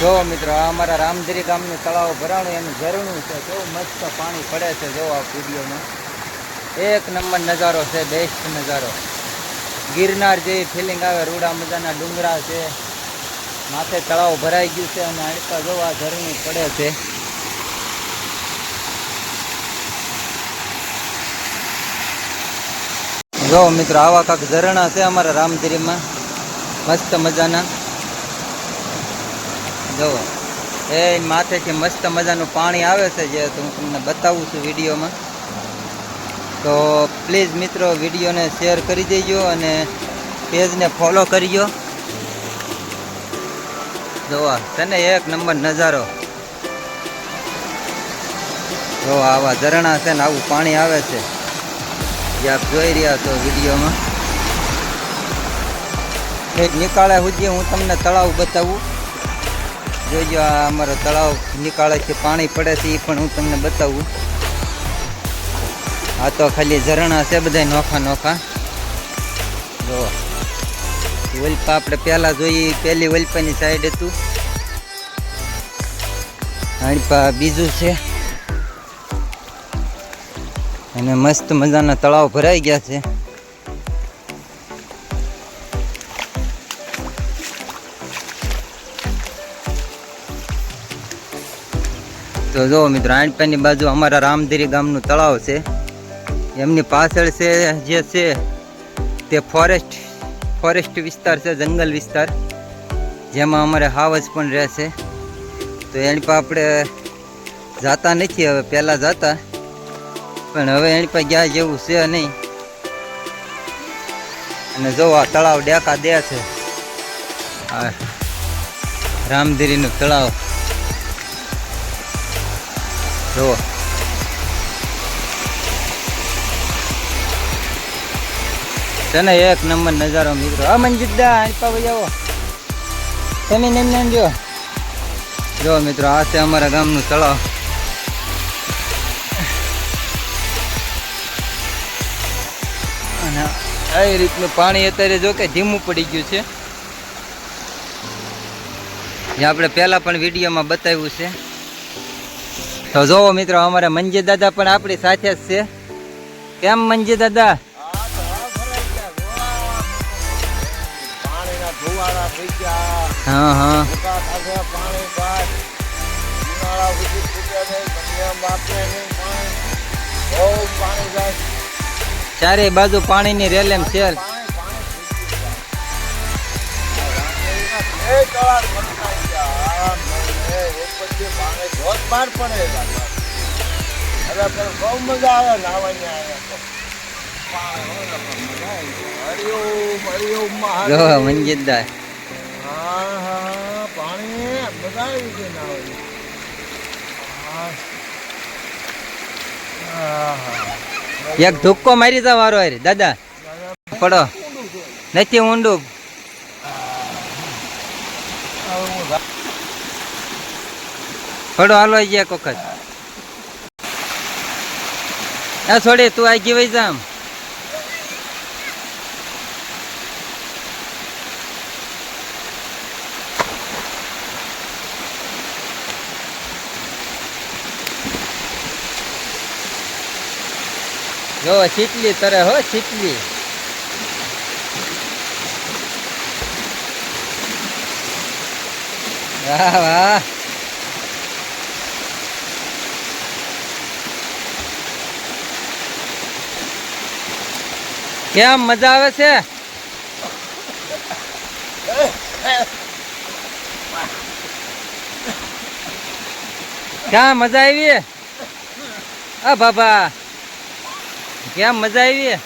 જો મિત્રો, આ અમારા રામધરી ગામનું તળાવ ભરાણું એનું ઝરણું છે. કેવું મસ્ત પાણી પડે છે જો આ વિડીયોમાં. એક નંબર નજારો છે બેસ્ટ નજારો. ગિરનાર જેવી ફિલિંગ આવે, રૂડા મજાના ડુંગરા છે. માથે તળાવ ભરાઈ ગયું છે અને આડકા જો આ ઝરણું પડે છે. જો મિત્રો, આવા કાંક ઝરણા છે અમારા રામધરીમાં. મસ્ત મજાના. જુઓ. એ માથેથી મસ્ત મજાનું પાણી આવે છે જે હું તમને બતાવું છું વિડીયોમાં. તો પ્લીઝ મિત્રો વિડીયોને શેર કરી દેજો અને પેજને ફોલો કરજો. જોવા છે ને એક નંબર નજારો. જો આવા ઝરણા છે ને આવું પાણી આવે છે. જે આપ જોઈ રહ્યા છો વિડીયોમાં. એક નિકાળે સુધી હું તમને તળાવ બતાવું. જોજો આ અમારો તળાવ નિકાળેથી પાણી પડે છે એ પણ હું તમને બતાવું. આ તો ખાલી ઝરણા છે બધા નોખા નોખા. જો, વલ્પા આપણે પહેલાં જોઈએ પહેલી વલ્પાની સાઈડ હતું. હણપા બીજું છે. અને મસ્ત મજાના તળાવ ભરાઈ ગયા છે. તો જો મિત્રો આણપાની બાજુ અમારા રામધીરી ગામનું તળાવ છે. એમની પાછળ છે જે છે તે ફોરેસ્ટ ફોરેસ્ટ વિસ્તાર છે, જંગલ વિસ્તાર. જેમાં અમારે હાવજ પણ રહે છે. તો એની પર આપણે જાતા નથી, હવે પહેલાં જાતા. પણ હવે એની પાસે ગયા જેવું છે નહીં. અને જો આ તળાવ ડેકા દે છે. રામધીરીનું તળાવ. જુઓ છે એક નંબર નજારો મિત્રો. હા મંજીતદા આંપા ભાઈ આવો. તમે નેમ નેમ જો. જો મિત્રો, આ છે અમારા ગામનું તળાવ. અને આવી રીતનું પાણી અત્યારે જો કે ધીમું પડી ગયું છે. જે આપણે પહેલા પણ વિડીયોમાં બતાવ્યું છે. તો જોવો મિત્રો, અમારા મંજી દાદા પણ આપણી સાથે જ છે. કેમ મંજી દાદા? પાણીના હા. હા ભૂકા ખાધે પાણી બાદ ઉનાળા પડે. પણ બહુ મજા આવે નાવાની આવે તો. હા હા પાણી એક ધુક્કો મારી દો વારો હારી. દાદા પડો નથી ઊંડું. પડો હાલો ગયા કોખત આ છોડી, તું આગી વઈ જામ. જો છીટલી તરે હો છીટલી વાહ વાહ. કેમ મજા આવે છે? ક્યાં મજા આવી? આ બાબા કેમ મજા આવી?